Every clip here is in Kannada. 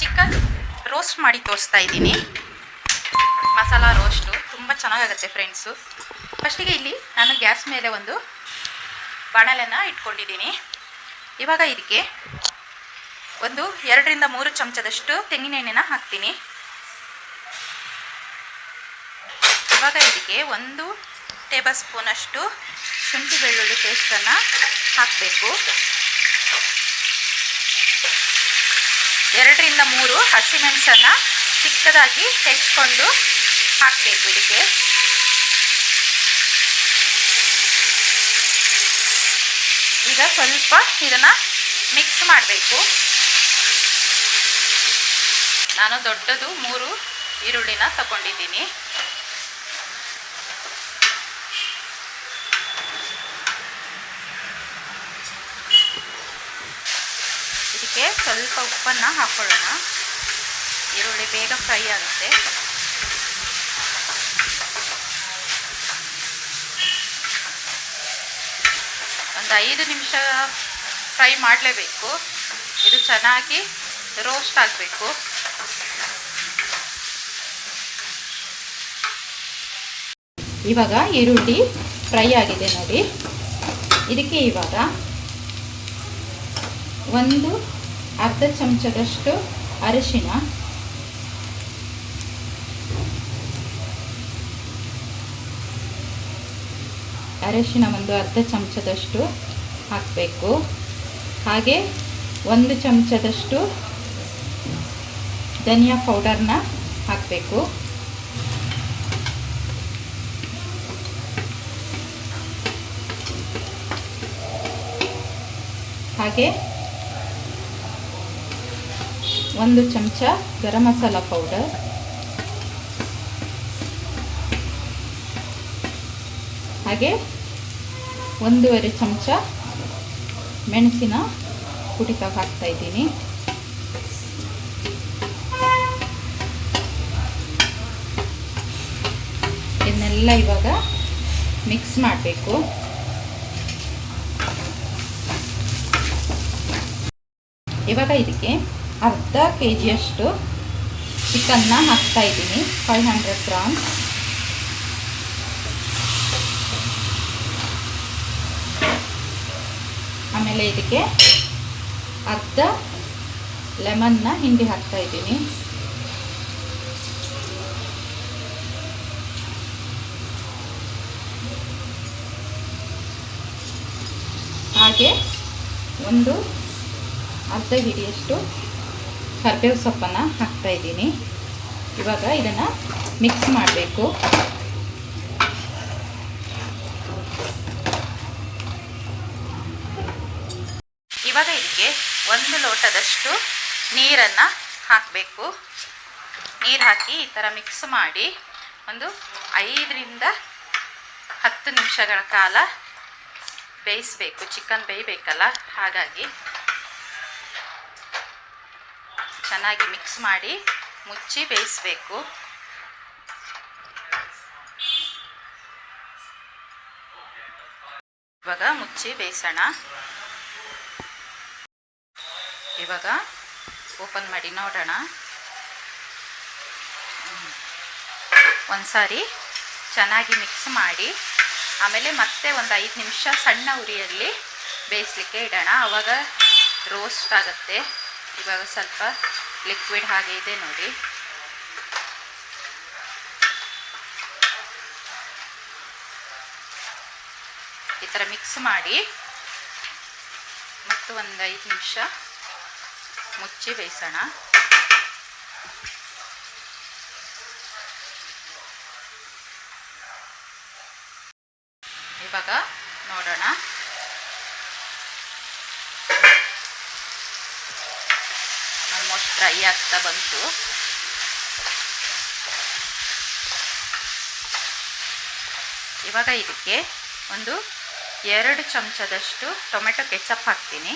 ಚಿಕನ್ ರೋಸ್ಟ್ ಮಾಡಿ ತೋರಿಸ್ತಾ ಇದ್ದೀನಿ. ಮಸಾಲ ರೋಸ್ಟು ತುಂಬ ಚೆನ್ನಾಗಾಗುತ್ತೆ ಫ್ರೆಂಡ್ಸು ಫಸ್ಟಿಗೆ ಇಲ್ಲಿ ನಾನು ಗ್ಯಾಸ್ ಮೇಲೆ ಒಂದು ಬಾಣಲೆನ ಇಟ್ಕೊಂಡಿದ್ದೀನಿ. ಇವಾಗ ಇದಕ್ಕೆ ಒಂದು ಎರಡರಿಂದ ಮೂರು ಚಮಚದಷ್ಟು ತೆಂಗಿನ ಎಣ್ಣೆನ ಹಾಕ್ತೀನಿ. ಇವಾಗ ಇದಕ್ಕೆ ಒಂದು ಟೇಬಲ್ ಸ್ಪೂನಷ್ಟು ಶುಂಠಿ ಬೆಳ್ಳುಳ್ಳಿ ಪೇಸ್ಟನ್ನು ಹಾಕಬೇಕು. ಎರಡರಿಂದ ಮೂರು ಹಸಿಮೆಣಸನ್ನು ಚಿಕ್ಕದಾಗಿ ಹೆಚ್ಚಿಕೊಂಡು ಹಾಕಬೇಕು ಇದಕ್ಕೆ. ಈಗ ಸ್ವಲ್ಪ ಇದನ್ನು ಮಿಕ್ಸ್ ಮಾಡಬೇಕು. ನಾನು ದೊಡ್ಡದು ಮೂರು ಈರುಳ್ಳಿನ ತಗೊಂಡಿದ್ದೀನಿ. ಇದಕ್ಕೆ ಸ್ವಲ್ಪ ಉಪ್ಪನ್ನು ಹಾಕ್ಕೊಳ್ಳೋಣ ಈರುಳ್ಳಿ ಬೇಗ ಫ್ರೈ ಆಗುತ್ತೆ. ಒಂದು ಐದು ನಿಮಿಷ ಫ್ರೈ ಮಾಡಲೇಬೇಕು. ಇದು ಚೆನ್ನಾಗಿ ರೋಸ್ಟ್ ಆಗಬೇಕು. ಇವಾಗ ಈರುಳ್ಳಿ ಫ್ರೈ ಆಗಿದೆ ನೋಡಿ. ಇದಕ್ಕೆ ಇವಾಗ ಒಂದು ಅರ್ಧ ಚಮಚದಷ್ಟು ಅರಿಶಿನ ಅರಿಶಿನ ಒಂದು ಅರ್ಧ ಚಮಚದಷ್ಟು ಹಾಕಬೇಕು. ಹಾಗೆ ಒಂದು ಚಮಚದಷ್ಟು ಧನಿಯಾ ಪೌಡರ್ನ ಹಾಕಬೇಕು. ಹಾಗೆ ಒಂದು ಚಮಚ ಗರಂ ಮಸಾಲ ಪೌಡರ್ ಹಾಗೆ ಒಂದೂವರೆ ಚಮಚ ಮೆಣಸಿನ ತಗ ಹಾಕ್ತಾ ಇದ್ದೀನಿ. ಇದನ್ನೆಲ್ಲ ಇವಾಗ ಮಿಕ್ಸ್ ಮಾಡಬೇಕು. ಇವಾಗ ಇದಕ್ಕೆ ಅರ್ಧ ಕೆ ಜಿಯಷ್ಟು ಚಿಕನ್ನ ಹಾಕ್ತಾ ಇದ್ದೀನಿ ಫೈವ್ ಹಂಡ್ರೆಡ್ ಗ್ರಾಮ್ಸ್ ಆಮೇಲೆ ಇದಕ್ಕೆ ಅರ್ಧ ಲೆಮನ್ನ ಹಿಂಡಿ ಹಾಕ್ತಾ ಇದ್ದೀನಿ. ಹಾಗೆ ಒಂದು ಅರ್ಧ ಹಿಡಿಯಷ್ಟು ಕರ್ಬೇವು ಸೊಪ್ಪನ್ನು ಹಾಕ್ತಾ ಇದ್ದೀನಿ. ಇವಾಗ ಇದನ್ನು ಮಿಕ್ಸ್ ಮಾಡಬೇಕು. ಇವಾಗ ಇದಕ್ಕೆ ಒಂದು ಲೋಟದಷ್ಟು ನೀರನ್ನು ಹಾಕಬೇಕು. ನೀರು ಹಾಕಿ ಈ ಥರ ಮಿಕ್ಸ್ ಮಾಡಿ ಒಂದು ಐದರಿಂದ ಹತ್ತು ನಿಮಿಷಗಳ ಕಾಲ ಬೇಯಿಸಬೇಕು. ಚಿಕನ್ ಬೇಯಬೇಕಲ್ಲ? ಹಾಗಾಗಿ ಚೆನ್ನಾಗಿ ಮಿಕ್ಸ್ ಮಾಡಿ ಮುಚ್ಚಿ ಬೇಯಿಸಬೇಕು. ಇವಾಗ ಮುಚ್ಚಿ ಬೇಯಿಸೋಣ. ಇವಾಗ ಓಪನ್ ಮಾಡಿ ನೋಡೋಣ. ಒಂದ್ಸಾರಿ ಚೆನ್ನಾಗಿ ಮಿಕ್ಸ್ ಮಾಡಿ, ಆಮೇಲೆ ಮತ್ತೆ ಒಂದು ಐದು ನಿಮಿಷ ಸಣ್ಣ ಉರಿಯಲ್ಲಿ ಬೇಯಿಸ್ಲಿಕ್ಕೆ ಇಡೋಣ. ಆವಾಗ ರೋಸ್ಟ್ ಆಗುತ್ತೆ. ಇವಾಗ ಸ್ವಲ್ಪ ಲಿಕ್ವಿಡ್ ಹಾಗೆ ಇದೆ ನೋಡಿ. ಈ ಥರ ಮಿಕ್ಸ್ ಮಾಡಿ ಮತ್ತು ಒಂದು ಐದು ನಿಮಿಷ ಮುಚ್ಚಿ ಬೇಯಿಸೋಣ. ಇವಾಗ ನೋಡೋಣ. ಡ್ರೈ ಆಗ್ತಾ ಬಂತು. ಇವಾಗ ಇದಕ್ಕೆ ಒಂದು ಎರಡು ಚಮಚದಷ್ಟು ಟೊಮೆಟೊ ಕೆಚಪ್ ಹಾಕ್ತೀನಿ.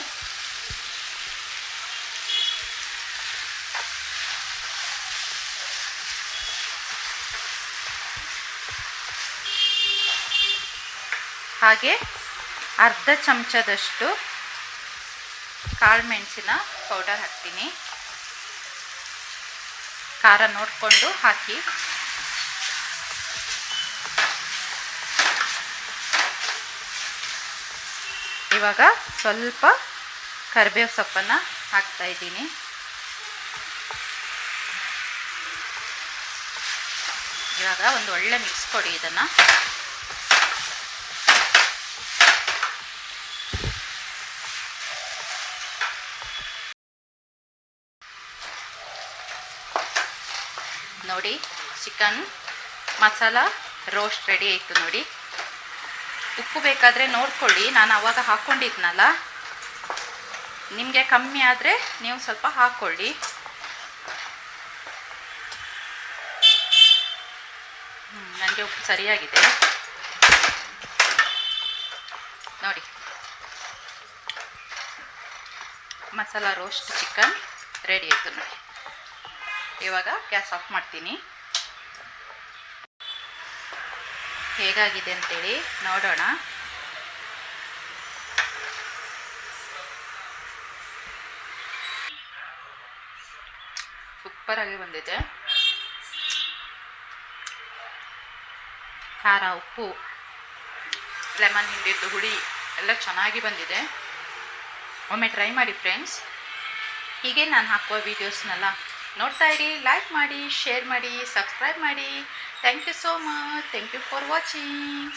ಹಾಗೆ ಅರ್ಧ ಚಮಚದಷ್ಟು ಕಾಳು ಮೆಣಸಿನ ಪೌಡರ್ ಹಾಕ್ತೀನಿ. ಖಾರ ನೋಡಿಕೊಂಡು ಹಾಕಿ. ಇವಾಗ ಸ್ವಲ್ಪ ಕರಿಬೇವು ಸೊಪ್ಪನ್ನು ಹಾಕ್ತಾ ಇದ್ದೀನಿ. ಇವಾಗ ಒಂದು ಒಳ್ಳೆ ಮಿಕ್ಸ್ ಕೊಡಿ ಇದನ್ನು. ನೋಡಿ ಚಿಕನ್ ಮಸಾಲ ರೋಸ್ಟ್ ರೆಡಿ ಆಯಿತು ನೋಡಿ. ಉಪ್ಪು ಬೇಕಾದರೆ ನೋಡ್ಕೊಳ್ಳಿ, ನಾನು ಆವಾಗ ಹಾಕ್ಕೊಂಡಿದ್ನಲ್ಲ ನಿಮಗೆ ಕಮ್ಮಿ ಆದರೆ ನೀವು ಸ್ವಲ್ಪ ಹಾಕ್ಕೊಳ್ಳಿ ನನಗೆ ಉಪ್ಪು ಸರಿಯಾಗಿದೆ. ನೋಡಿ. ಮಸಾಲ ರೋಸ್ಟ್ ಚಿಕನ್ ರೆಡಿ ಆಯಿತು ನೋಡಿ. ಇವಾಗ ಗ್ಯಾಸ್ ಆಫ್ ಮಾಡ್ತೀನಿ. ಹೇಗಾಗಿದೆ ಅಂತೇಳಿ ನೋಡೋಣ. ಸೂಪರಾಗಿ ಬಂದಿದೆ. ಖಾರ, ಉಪ್ಪು, ಲೆಮನ್ ಹಿಂಡಿದ್ದು ಹುಳಿ ಎಲ್ಲ ಚೆನ್ನಾಗಿ ಬಂದಿದೆ. ಒಮ್ಮೆ ಟ್ರೈ ಮಾಡಿ ಫ್ರೆಂಡ್ಸ್. ಹೀಗೆ ನಾನು ಹಾಕುವ ವೀಡಿಯೋಸ್ನೆಲ್ಲ ನೋಡ್ತಾ ಇರಿ ಲೈಕ್ ಮಾಡಿ ಶೇರ್ ಮಾಡಿ ಸಬ್ಸ್ಕ್ರೈಬ್ ಮಾಡಿ. Thank you so much thank you for watching